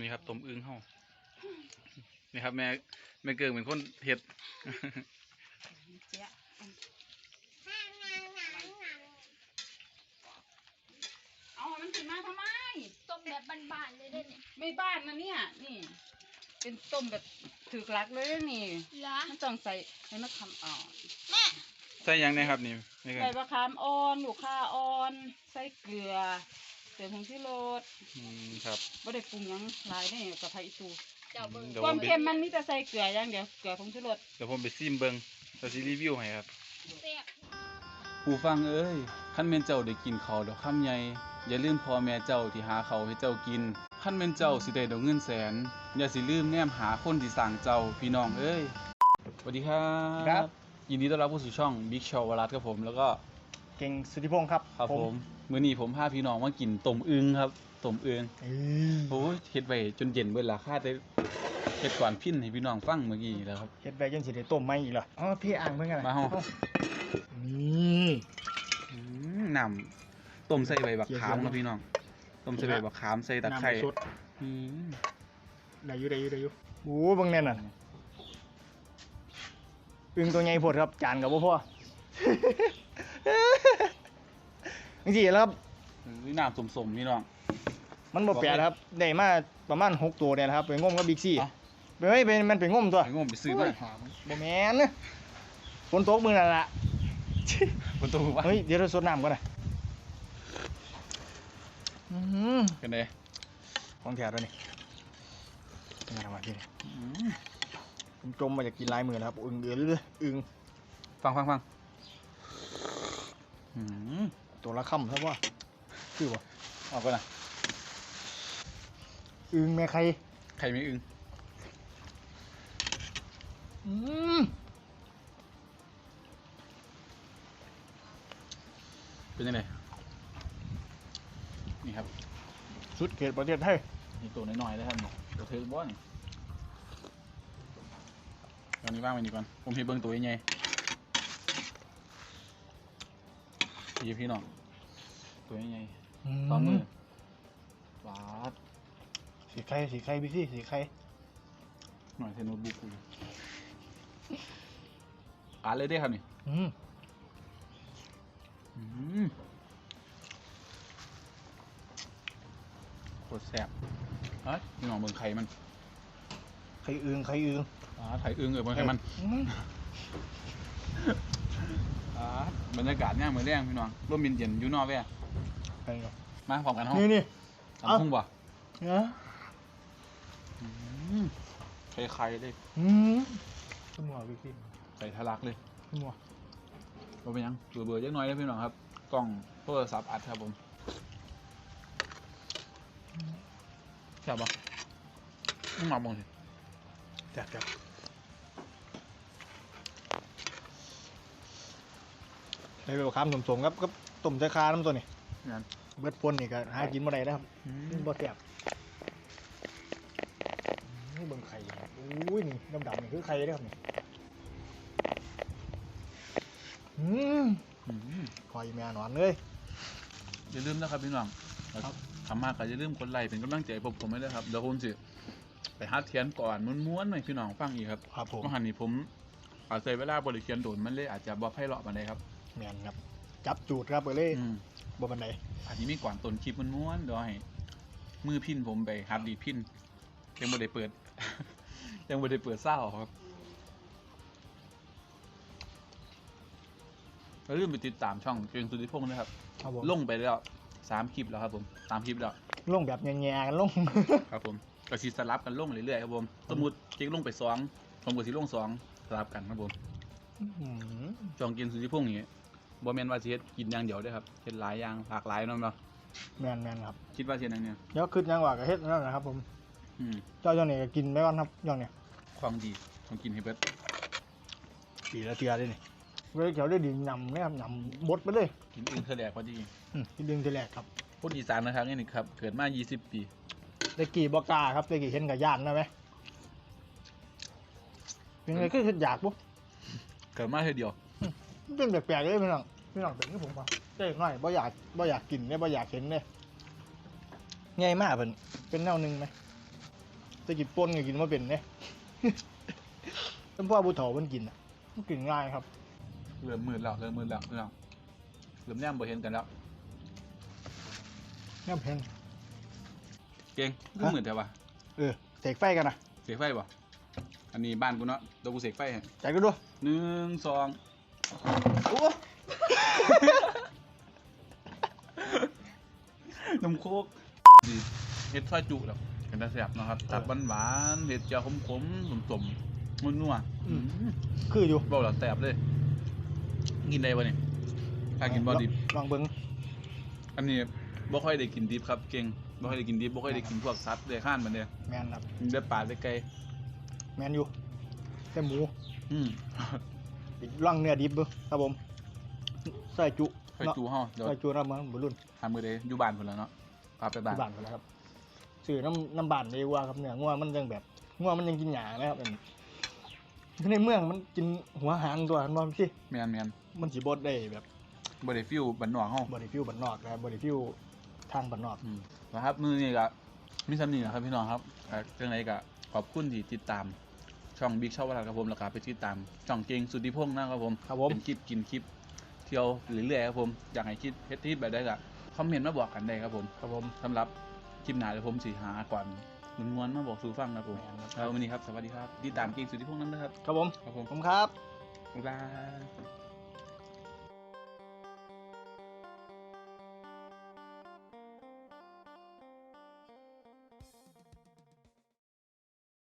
นี่ครับต้มอึ่งเฮานี่ครับ แม่แม่เกิงเป็นคนเฮ็ดเจ๊ะเอามันถึงมาทำไม ต้มแบบบ้านๆเลยเด้เนี่ยไม่บ้านนะเนี่ย นี่ เป็นต้มแบบถือกหลักเลยนี่เหรอมันต้องใส่ให้มะขามอ่อนแม่ใส่หยังเนี่ยครับนี่แม่เกิงใส่มะขามอ่อนลูกข่าอ่อน ใส่เกลือ เกลือผงชูรสอืมครับบ่ได้ปรุงหยังหลายนี่กับไผ่อีตูเจ้าเบิ่งเดี๋ยวความผมไปเค็มมันมีแต่ใส่เกลืออย่างเดียวเกลือผงชูรสเดี๋ยวผมไปซิมเบิ่งแล้วสิรีวิวให้ครับ แซ่บผู้ฟังเอ้ยขั้นแม่นเจ้าได้กินข้าวดอกคำใหญ่อย่าลืมพ่อแม่เจ้าที่หาข้าวให้เจ้ากินขั้นแม่นเจ้าสิได้ดอกเงินแสน อย่าสิลืมแนมหาคนที่สร้างเจ้าพี่น้องเอ้ยสวัสดีครับ ครับ ยินดีต้อนรับเข้าสู่ช่อง Big Show วรัตครับผมแล้วก็ เก่งสุทธิพงศ์ครับครับผมมื้อนี้ผมพาพี่น้องมากินต้มอึ่งครับต้มอึ่งเอ้ยโอ้ยเฮ็ดไว้จนเย็นเบิดราคาได้เฮ็ดก่อนพิ้นให้พี่น้องฟังเมื่อกี้แล้วครับเฮ็ดไปจนสิได้ต้มไม่อีกเหรออ๋อพี่อ่างเพิ่งกันมาเฮานี่อืมน้ำต้มใส่ใบบักขามครับพี่น้อง ต้มใส่ใบบักขามใส่ตะไคร้น้ำสดอืมได้อยู่ได้อยู่ได้อยู่โอ้เบางแน่นน่ะอึ่งตัวใหญ่โพดครับ จานกับพ่พ่อ จริงๆแล้วครับ นี่น้ำสมๆพี่น้อง มันบ่แปลกครับได้มาประมาณหกตัวเนี่ยนะครับไปง้มกับบิ๊กซี่เอ้าไปเฮ้ยเป็นมันไปง้มตัวไอ้งมไปซื้อมาโยบ่แม่นนะฝนตกมือนั่นล่ะบนตู้ว่าเฮ้ยเดี๋ยวเราสดน้ำก่อนนะอื้อหือกันเลยของแถวตัวนี้งานอะไรที่นี่อืมผมจมมาจากกินลายมือแล้วครับอึ่งเอือเลยอึ่งฟังฟังฟังอืม ตัวละค่ำครับว่าคือว่าเออกก่อนนะอึ่งแม่ใครใครไม่อึ้งอืมเป็นยังไงนี่ครับสุดเขตประเทศไทยนี่ตัวน้อยๆเลยครับนี่ตัวเทอร์บอนตอนนี้ว่างไว้นี่ก่อน ผมเห็นเบิ้งตัวใหญ่ๆพี่พี่น้อง ตัวใหญ่ๆฝ่ามือวาดสีไข่สีไข่พี่ซี่สีไข่หน่อยเทโนตบุกกูอ่านเลยได้ครับนี่อืมอืมโคตรแซ่บเฮ้ยพี่น้องเบิ่งไข่มันไข่อึ่งไข่อึ่งอ่าไข่อึ้งเออเบิ่งไข่มันอืมอ่าบรรยากาศเนี่ยเหมือนแรงพี่น้องร่มเย็นๆอยู่นอกแว่ ไข่ครับมาพร้อมกันห้องนี่นี่ตำพุ่งบ่เนาะอืมไข่ไข่เลยอืมขึ้นหัวพี่ซี่ไข่ทะลักเลยขึ้นหัวบ่เป็นหยังเบื่อเบื่อๆจักหน้อยเลยพี่น้องครับ กล้องโทรศัพท์อัดครับผมแซ่บปะมึงมาบ่งสิจัดครับได้ไปข้ามสมๆครับกับต้มใจคาน้ำตัวนี่ งั้นเบิดปนนี่ก็หากินบ่ได้นะครับอืนี่มบ่แซ่บนี่เบิ่งไข่ครับอุ้ยนี่ดำๆนี่คือไข่เด้อครับนี่อืมอืมคอยแม่นอนเลย อย่าลืมนะครับพี่น้องครับ ทำมากก็อย่าลืมกดไลค์เป็นกำลังใจให้ผมผมไม่ได้ครับเดี๋ยวผมสิไปฮัดเทียนก่อนม้วนๆหน่อยพี่น้องฟังอีกครับครับผมเมื่อหันนี้ผมอาจใช้เวลาบริเคียนโดนมันเลยอาจจะบ่ไพ่เลาะมาได้ครับ แม่นครับ จับจูดครับไปเลยอืมบ่บันไดอันนี้มีก่อนต้นคลิปม้วนๆเดี๋ยวให้มือพินผมไปฮับดีดพินยังไม่ได้เปิด ยังไม่ได้เปิดเศร้าครับแล้วลืมไปติดตามช่องเกียงสุธิพงศ์นะครับ ครับผมลงไปแล้วสามคลิปแล้วครับผมสามคลิปแล้ว ลงแบบแง่ๆกันลง ครับผมก็สิสลับกันลงเรื่อยๆครับผมสมมติเจ๊งลงไปสองผมก็สิลงสองสลับกันครับผม อืมจองกินสุธิพงษ์นี่ บ่แม่นว่าสิเฮ็ดกินอย่างเดียวเด้อครับเฮ็ดหลายอย่างหลากหลายเนาะเนาะแม่นแม่นครับคิดว่าสิเฮ็ดหยังเนี่ยเดี๋ยวขึ้นยังว่าก็เฮ็ดนั่นนะครับ ผมอืมเจ้าเจ้านี่ก็กินไปก่อนครับย่องเนี่ยความดีต้องกินให้เบิดปีละเทียเลยนี่เว้ยเขียวได้ดินนำนะครับนำบดไปเลยกินอื่นเท่าแรกพอดีอืมที่ดึงทีแรกครับคนอีสานนะครับนี่ครับเกิดมา 20 ปีตะกี้บ่กล้าครับตะกี้เห็นกับย่านนะไหมเป็นไงคืออยากปุ๊บเกิดมาเท่อเดียวมัน เป็นแปลกๆเลยพี่น้องพี่น้องเป็นที่ผมป่ะเด็กน้อยบ่อยากบ่อยากกินเนี่ยบ่อยากเห็นเนี่ยง่ายมากเป็นเป็นแนวหนึงไหมแต่กินป่นก็กินมาเป็นเนี่ยเป็นพ่อบุเถามันกินอะมันกินง่ายครับเริ่มมืดแล้วเริ่มมืดแล้วพี่น้องเริ่มแนมบ่เห็นกันแล้วน้ำเพนเก่งกูมืดแต่ว่าเออเสกไฟกันนะเสกไฟบ่อันนี้บ้านกูเนาะเดี๋ยวกูเสกไฟให้ใจกันด้วยหนึ่งสองโอ้ น้ำโคกดีเฮ็ดซอยจุแล้วกันตาแซ่บเนาะครับตับหวานๆเฮ็ดเจียวขมๆสมๆนัวๆอืมคืออยู่เบาแล้วแซ่บเลย กินได้บ่นี่ถ้ากินบ่ดิบ ลองเบิ้งอันนี้บ่ค่อยได้กินดิบครับเก่งบ่ค่อยได้กินดิบบ่ค่อยได้กินพวกสัตว์เลื้อยคลานมันเด้แมนครับกินแต่ปลาแต่ไก่แมนอยู่แต่หมู อืม อีกร่างเนื้อดิบเบิ้งครับผมใส่จุค่อยจูเฮาเดี๋ยวใส่จุน้ำมันบุรุ่นหามื้อใดอยู่บ้านพุ่นแล้วเนาะพาไปบ้าน ที่บ้านไปแล้วครับซื้อน้ำน้ำบานดีกว่าครับเนื้องัวมันยังแบบงัวมันยังกินหยานะครับอันในเมืองมันกินหัวหางตัวมันบอกพี่ แม่นแม่นมันสิบดได้แบบบ่ได้ฟิลบ้านนอกเฮาบริฟิวบันนอกนะครับบริฟิวทางบันนอก อืมนะครับ มื้อนี้ก็มีซ้ำนี้นะครับพี่น้องครับเอ่อจังไดก็ขอบคุณที่ติดตาม ช่องบิ๊กชอบวลาครับผมแล้วก็ไปติดตามช่องเก่งสุทธิพงษ์นะครับผมครับผม เป็นคลิปกินคลิป เที่ยวเรื่อยๆครับผมอยากให้คิดเฮ็ดที่แบบได้ก็คอมเมนต์มาบอกกันได้ครับผมครับผมสำหรับคลิปหน้าเดี๋ยวผมสิหาก่อนมวนๆมาบอกสู่ฟังครับผมแม่นครับแล้ววันนี้ครับสวัสดีครับติดตามเก่งสุทธิพงษ์นั้นนะครับครับผมครับผม ผมครับ บ๊ายบาย